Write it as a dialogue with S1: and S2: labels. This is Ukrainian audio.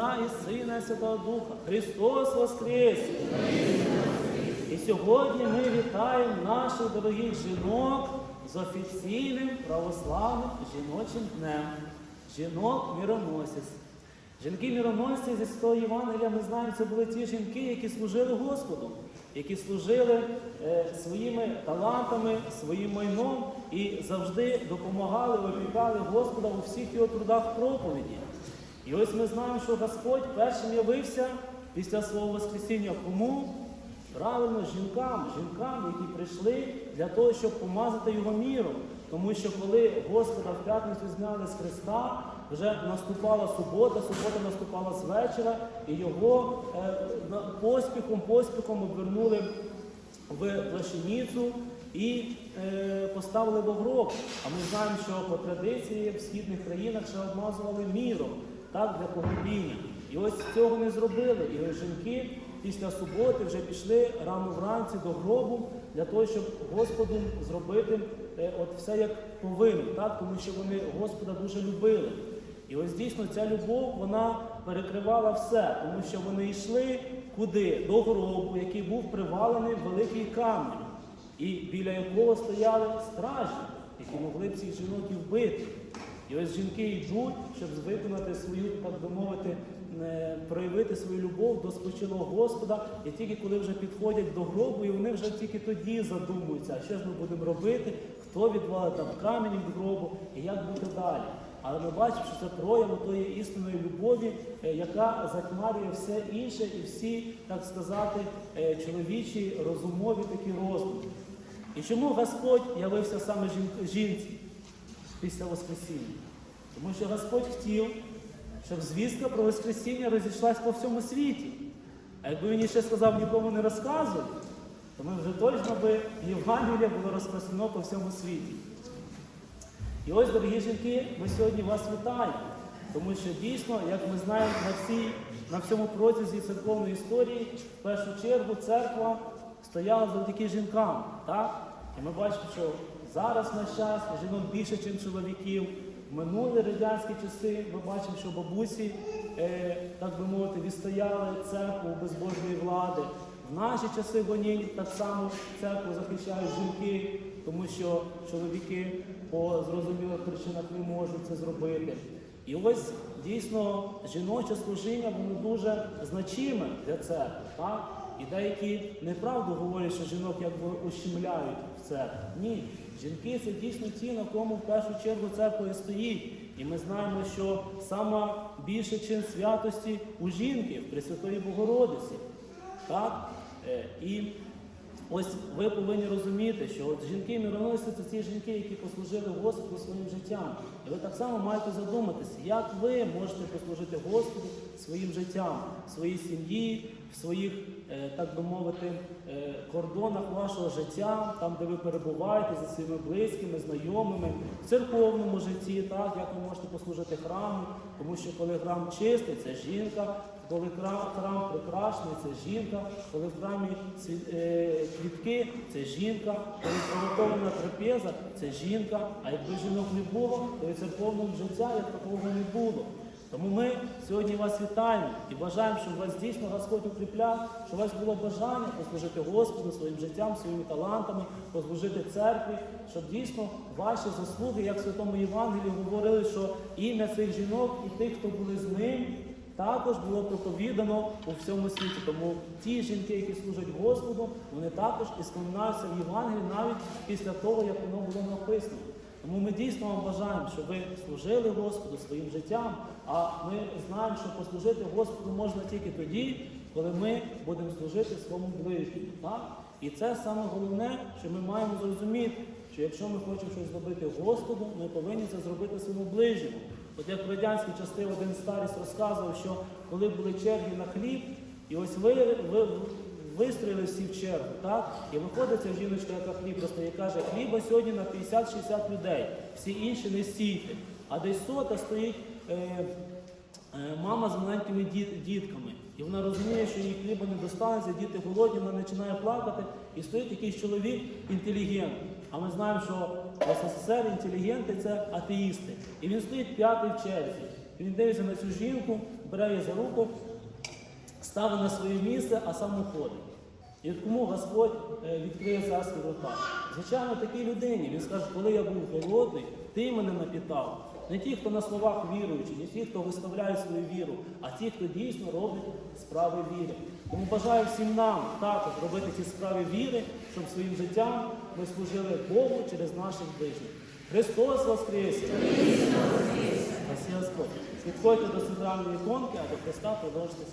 S1: Отця і Сина і Святого Духа. Христос Воскрес! І сьогодні ми вітаємо наших дорогих жінок з офіційним православним жіночим днем. Жінок міроносець. Жінки-міроносці зі святого Євангелія ми знаємо, це були ті жінки, які служили Господу, які служили е, своїми талантами, своїм майном і завжди допомагали, опікали Господа у всіх його трудах проповіді. І ось ми знаємо, що Господь першим явився після свого Воскресіння. Кому? Правильно, жінкам, жінкам, які прийшли для того, щоб помазати його міром. Тому що коли Господа в п'ятницю зняли з Христа, вже наступала субота, субота наступала з вечора, і його е, поспіхом, поспіхом обернули в плащаніцю і е, поставили до гроб. А ми знаємо, що по традиції в східних країнах ще обмазували міром так, для погребіння. І ось цього не зробили. І жінки після суботи вже пішли рано вранці до гробу для того, щоб Господу зробити е, от все як повинно, так? тому що вони Господа дуже любили. І ось дійсно ця любов вона перекривала все, тому що вони йшли куди? До гробу, який був привалений великий камінь, і біля якого стояли стражі, які могли б цих жінок і вбити. І ось жінки йдуть, щоб виконати свою, так би мовити, е, проявити свою любов до спочилого Господа. І тільки коли вже підходять до гробу, і вони вже тільки тоді задумуються, що ж ми будемо робити, хто відвалить там камінь від гробу і як бути далі. Але ми бачимо, що це прояв тої істинної любові, е, яка затьмарює все інше і всі, так сказати, е, чоловічі розумові такі роздуми. І чому Господь явився саме жінці після Воскресіння? Тому що Господь хотів, щоб звістка про Воскресіння розійшлась по всьому світі. А якби він ще сказав нікому не розказуй, то ми вже точно би Євангелія було розпространено по всьому світі. І ось, дорогі жінки, ми сьогодні вас вітаємо, тому що дійсно, як ми знаємо, на, всій, на всьому протязі церковної історії, в першу чергу церква стояла завдяки жінкам. Так? І ми бачимо, що зараз наш час жінок більше, ніж чоловіків. В минулі радянські часи ми бачимо, що бабусі, е, так би мовити, відстояли церкву без Божої влади. В наші часи гонінь так само церкву захищають жінки, тому що чоловіки по зрозумілих причинах не можуть це зробити. І ось дійсно жіноче служіння воно дуже значиме для церкви. Так? І деякі неправду говорять, що жінок якби ущемляють в церкві. Ні, жінки це дійсно ті, на кому в першу чергу церква стоїть. І ми знаємо, що сама більше чин святості у жінки, в Пресвятої Богородиці. Так? Е, І ось ви повинні розуміти, що от жінки міроносці це ті жінки, які послужили Господу своїм життям. І ви так само маєте задуматися, як ви можете послужити Господу своїм життям, своїй сім'ї, в своїх, е, так би мовити, е, кордонах вашого життя, там, де ви перебуваєте зі своїми близькими, знайомими, в церковному житті, так, як ви можете послужити храму, тому що коли храм чистий, це жінка. Коли храм, прекрасний, це жінка, коли в храмі е, квітки, це жінка, коли приготовлена трапеза, це жінка. А якби жінок не було, то і церковного життя як такого не було. Тому ми сьогодні вас вітаємо і бажаємо, щоб вас дійсно Господь укріпляв, щоб у вас було бажання послужити Господу своїм життям, своїми талантами, послужити церкві, щоб дійсно ваші заслуги, як в Святому Євангелії говорили, що ім'я цих жінок і тих, хто були з ним, також було проповідано у всьому світі. Тому ті жінки, які служать Господу, вони також і споминаються в Євангелії навіть після того, як воно було написано. Тому ми дійсно вам бажаємо, щоб ви служили Господу своїм життям, а ми знаємо, що послужити Господу можна тільки тоді, коли ми будемо служити своєму ближньому. Так? І це саме головне, що ми маємо зрозуміти, що якщо ми хочемо щось зробити Господу, ми повинні це зробити своєму ближньому. От як в радянські часи один старість розказував, що коли були черги на хліб, і ось ви, ви вистроїли всі в чергу, так? І виходить ця жіночка, яка хліб роздає, і каже, хліба сьогодні на 50-60 людей, всі інші не стійте. А десь сота стоїть е, е, мама з маленькими діт- дітками. І вона розуміє, що їй хліба не достанеться, діти голодні, вона починає плакати, і стоїть якийсь чоловік інтелігент. А ми знаємо, що в СССР інтелігенти це атеїсти. І він стоїть п'ятий в черзі. Він дивиться на цю жінку, бере її за руку, ставить на своє місце, а сам уходить. І кому Господь е, відкриє царські врата? Звичайно, такій людині. Він скаже, коли я був голодний, ти мене напітав. Не ті, хто на словах віруючі, не ті, хто виставляє свою віру, а ті, хто дійсно робить справи віри. Тому бажаю всім нам також робити ці справи віри, щоб своїм життям ми служили Богу через наших ближніх. Христос Воскресе! Спасибо Господь! Підходьте до центральної іконки, а до Христа продовжуйте.